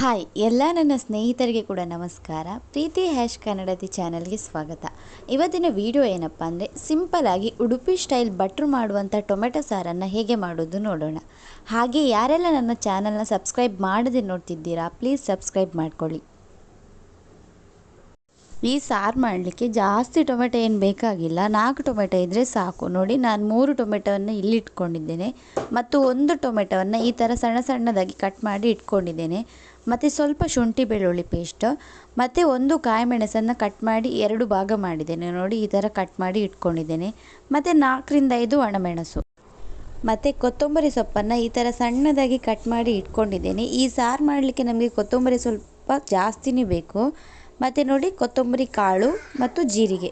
Hi ಎಲ್ಲ ನನ್ನ ಸ್ನೇಹಿತರಿಗೆ ಕೂಡ ನಮಸ್ಕಾರ. ಪ್ರೀತಿ ಹ್ಯಾಶ್ ಕನ್ನಡತಿ ಚಾನಲ್ಗೆ ಸ್ವಾಗತ. ಇವತ್ತಿನ ವಿಡಿಯೋ ಏನಪ್ಪ ಅಂದರೆ ಸಿಂಪಲಾಗಿ ಉಡುಪಿ ಸ್ಟೈಲ್ ಭಟ್ರು ಮಾಡುವಂಥ ಟೊಮೆಟೊ ಸಾರನ್ನು ಹೇಗೆ ಮಾಡೋದು ನೋಡೋಣ. ಹಾಗೆ ಯಾರೆಲ್ಲ ನನ್ನ ಚಾನಲ್ನ ಸಬ್ಸ್ಕ್ರೈಬ್ ಮಾಡದೆ ನೋಡ್ತಿದ್ದೀರಾ, ಪ್ಲೀಸ್ ಸಬ್ಸ್ಕ್ರೈಬ್ ಮಾಡ್ಕೊಳ್ಳಿ. ಈ ಸಾರು ಮಾಡಲಿಕ್ಕೆ ಜಾಸ್ತಿ ಟೊಮೆಟೊ ಏನು ಬೇಕಾಗಿಲ್ಲ. ನಾಲ್ಕು ಟೊಮೆಟೊ ಇದ್ದರೆ ಸಾಕು. ನೋಡಿ, ನಾನು ಮೂರು ಟೊಮೆಟೊವನ್ನು ಇಲ್ಲಿ ಇಟ್ಕೊಂಡಿದ್ದೇನೆ. ಮತ್ತು ಒಂದು ಟೊಮೆಟೊವನ್ನು ಈ ಥರ ಸಣ್ಣ ಸಣ್ಣದಾಗಿ ಕಟ್ ಮಾಡಿ ಇಟ್ಕೊಂಡಿದ್ದೇನೆ. ಮತ್ತು ಸ್ವಲ್ಪ ಶುಂಠಿ ಬೆಳ್ಳುಳ್ಳಿ ಪೇಸ್ಟ್, ಮತ್ತು ಒಂದು ಕಾಯಿ ಮೆಣಸನ್ನು ಕಟ್ ಮಾಡಿ ಎರಡು ಭಾಗ ಮಾಡಿದ್ದೇನೆ. ನೋಡಿ, ಈ ಥರ ಕಟ್ ಮಾಡಿ ಇಟ್ಕೊಂಡಿದ್ದೇನೆ. ಮತ್ತು ನಾಲ್ಕರಿಂದ ಐದು ಒಣಮೆಣಸು. ಮತ್ತು ಕೊತ್ತಂಬರಿ ಸೊಪ್ಪನ್ನು ಈ ಥರ ಸಣ್ಣದಾಗಿ ಕಟ್ ಮಾಡಿ ಇಟ್ಕೊಂಡಿದ್ದೇನೆ. ಈ ಸಾರು ಮಾಡಲಿಕ್ಕೆ ನಮಗೆ ಕೊತ್ತಂಬರಿ ಸ್ವಲ್ಪ ಜಾಸ್ತಿನೇ ಬೇಕು. ಮತ್ತು ನೋಡಿ ಕೊತ್ತಂಬರಿ ಕಾಳು ಮತ್ತು ಜೀರಿಗೆ.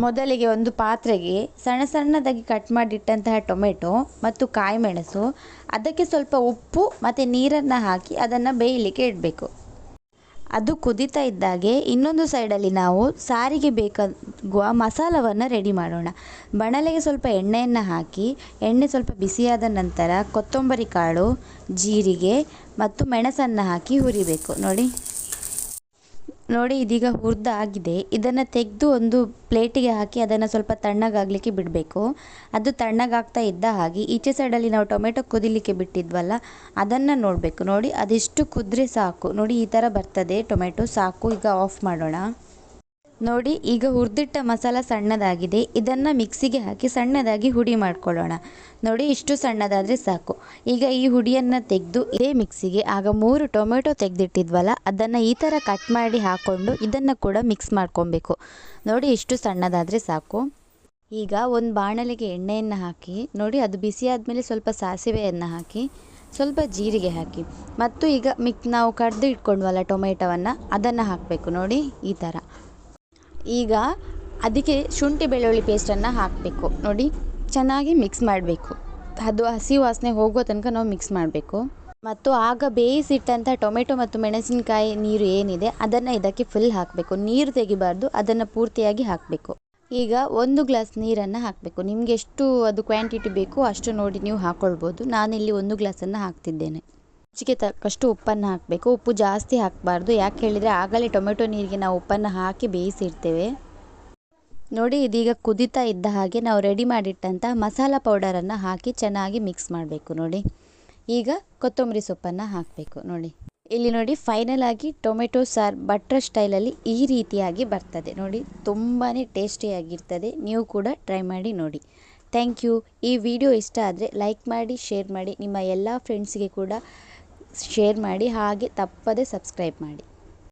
ಮೊದಲಿಗೆ ಒಂದು ಪಾತ್ರೆಗೆ ಸಣ್ಣ ಸಣ್ಣದಾಗಿ ಕಟ್ ಮಾಡಿಟ್ಟಂತಹ ಟೊಮೆಟೊ ಮತ್ತು ಕಾಯಿ ಮೆಣಸು, ಅದಕ್ಕೆ ಸ್ವಲ್ಪ ಉಪ್ಪು ಮತ್ತು ನೀರನ್ನು ಹಾಕಿ ಅದನ್ನು ಬೇಯಲಿಕ್ಕೆ ಇಡಬೇಕು. ಅದು ಕುದೀತಾ ಇದ್ದಾಗೆ ಇನ್ನೊಂದು ಸೈಡಲ್ಲಿ ನಾವು ಸಾರಿಗೆ ಬೇಕಾಗುವ ಮಸಾಲವನ್ನು ರೆಡಿ ಮಾಡೋಣ. ಬಣಲೆಗೆ ಸ್ವಲ್ಪ ಎಣ್ಣೆಯನ್ನು ಹಾಕಿ, ಎಣ್ಣೆ ಸ್ವಲ್ಪ ಬಿಸಿಯಾದ ನಂತರ ಕೊತ್ತಂಬರಿ ಕಾಳು, ಜೀರಿಗೆ ಮತ್ತು ಮೆಣಸನ್ನು ಹಾಕಿ ಹುರಿಬೇಕು. ನೋಡಿ. ನೋಡಿ, ಇದೀಗ ಹುರಿದಾಗಿದೆ ಇದನ್ನು ತೆಗೆದು ಒಂದು ಪ್ಲೇಟಿಗೆ ಹಾಕಿ ಅದನ್ನು ಸ್ವಲ್ಪ ತಣ್ಣಗಾಗಲಿಕ್ಕೆ ಬಿಡಬೇಕು. ಅದು ತಣ್ಣಗಾಗ್ತಾ ಇದ್ದ ಹಾಗೆ, ಈಚೆ ಸೈಡಲ್ಲಿ ನಾವು ಟೊಮೆಟೊ ಕುದಿಲಿಕ್ಕೆ ಬಿಟ್ಟಿದ್ವಲ್ಲ, ಅದನ್ನು ನೋಡಬೇಕು. ನೋಡಿ, ಅದೆಷ್ಟು ಕುದ್ರೆ ಸಾಕು. ನೋಡಿ, ಈ ಥರ ಬರ್ತದೆ ಟೊಮೆಟೊ. ಸಾಕು, ಈಗ ಆಫ್ ಮಾಡೋಣ. ನೋಡಿ, ಈಗ ಹುರಿದಿಟ್ಟ ಮಸಾಲ ಸಣ್ಣದಾಗಿದೆ. ಇದನ್ನು ಮಿಕ್ಸಿಗೆ ಹಾಕಿ ಸಣ್ಣದಾಗಿ ಹುಡಿ ಮಾಡ್ಕೊಳ್ಳೋಣ. ನೋಡಿ, ಇಷ್ಟು ಸಣ್ಣದಾದರೆ ಸಾಕು. ಈಗ ಈ ಹುಡಿಯನ್ನು ತೆಗೆದು ಇದೇ ಮಿಕ್ಸಿಗೆ ಆಗ ಮೂರು ಟೊಮೆಟೊ ತೆಗೆದಿಟ್ಟಿದ್ವಲ್ಲ, ಅದನ್ನು ಈ ಥರ ಕಟ್ ಮಾಡಿ ಹಾಕ್ಕೊಂಡು ಇದನ್ನು ಕೂಡ ಮಿಕ್ಸ್ ಮಾಡ್ಕೊಬೇಕು. ನೋಡಿ, ಇಷ್ಟು ಸಣ್ಣದಾದರೆ ಸಾಕು. ಈಗ ಒಂದು ಬಾಣಲೆಗೆ ಎಣ್ಣೆಯನ್ನು ಹಾಕಿ, ನೋಡಿ, ಅದು ಬಿಸಿ ಆದಮೇಲೆ ಸ್ವಲ್ಪ ಸಾಸಿವೆಯನ್ನು ಹಾಕಿ, ಸ್ವಲ್ಪ ಜೀರಿಗೆ ಹಾಕಿ. ಮತ್ತು ಈಗ ಮಿಕ್, ನಾವು ಕಡ್ದು ಇಟ್ಕೊಂಡ್ವಲ್ಲ ಟೊಮೆಟೊವನ್ನು, ಅದನ್ನು ಹಾಕಬೇಕು. ನೋಡಿ, ಈ ಥರ ಈಗ ಅದಕ್ಕೆ ಶುಂಠಿ ಬೆಳ್ಳುಳ್ಳಿ ಪೇಸ್ಟನ್ನು ಹಾಕಬೇಕು. ನೋಡಿ, ಚೆನ್ನಾಗಿ ಮಿಕ್ಸ್ ಮಾಡಬೇಕು. ಅದು ಹಸಿ ವಾಸನೆ ಹೋಗೋ ತನಕ ನಾವು ಮಿಕ್ಸ್ ಮಾಡಬೇಕು. ಮತ್ತು ಆಗ ಬೇಯಿಸಿಟ್ಟಂಥ ಟೊಮೆಟೊ ಮತ್ತು ಮೆಣಸಿನಕಾಯಿ ನೀರು ಏನಿದೆ, ಅದನ್ನು ಇದಕ್ಕೆ ಫುಲ್ ಹಾಕಬೇಕು. ನೀರು ತೆಗಿಬಾರ್ದು, ಅದನ್ನು ಪೂರ್ತಿಯಾಗಿ ಹಾಕಬೇಕು. ಈಗ ಒಂದು ಗ್ಲಾಸ್ ನೀರನ್ನು ಹಾಕಬೇಕು. ನಿಮಗೆ ಎಷ್ಟು ಅದು ಕ್ವಾಂಟಿಟಿ ಬೇಕು ಅಷ್ಟು ನೋಡಿ ನೀವು ಹಾಕ್ಕೊಳ್ಬೋದು ನಾನಿಲ್ಲಿ ಒಂದು ಗ್ಲಾಸನ್ನು ಹಾಕ್ತಿದ್ದೇನೆ. ರುಚಿಗೆ ತಕ್ಕಷ್ಟು ಉಪ್ಪನ್ನು ಹಾಕಬೇಕು. ಉಪ್ಪು ಜಾಸ್ತಿ ಹಾಕಬಾರ್ದು. ಯಾಕೆ ಹೇಳಿದರೆ ಆಗಲೇ ಟೊಮೆಟೊ ನೀರಿಗೆ ನಾವು ಉಪ್ಪನ್ನು ಹಾಕಿ ಬೇಯಿಸಿರ್ತೇವೆ ನೋಡಿ, ಇದೀಗ ಕುದೀತಾ ಇದ್ದ ಹಾಗೆ ನಾವು ರೆಡಿ ಮಾಡಿಟ್ಟಂಥ ಮಸಾಲ ಪೌಡರನ್ನು ಹಾಕಿ ಚೆನ್ನಾಗಿ ಮಿಕ್ಸ್ ಮಾಡಬೇಕು. ನೋಡಿ, ಈಗ ಕೊತ್ತಂಬರಿ ಸೊಪ್ಪನ್ನು ಹಾಕಬೇಕು. ನೋಡಿ, ಇಲ್ಲಿ ನೋಡಿ ಫೈನಲ್ ಆಗಿ ಟೊಮೆಟೊ ಸಾರು ಬಟ್ರ್ ಸ್ಟೈಲಲ್ಲಿ ಈ ರೀತಿಯಾಗಿ ಬರ್ತದೆ. ನೋಡಿ ತುಂಬಾ ಟೇಸ್ಟಿಯಾಗಿರ್ತದೆ. ನೀವು ಕೂಡ ಟ್ರೈ ಮಾಡಿ ನೋಡಿ. Thank you. ಈ ವಿಡಿಯೋ ಇಷ್ಟ ಆದರೆ ಲೈಕ್ ಮಾಡಿ, ಶೇರ್ ಮಾಡಿ. ನಿಮ್ಮ ಎಲ್ಲ ಫ್ರೆಂಡ್ಸ್ಗೆ ಕೂಡ ಶೇರ್ ಮಾಡಿ ಹಾಗೆ ತಪ್ಪದೆ ಸಬ್ಸ್ಕ್ರೈಬ್ ಮಾಡಿ.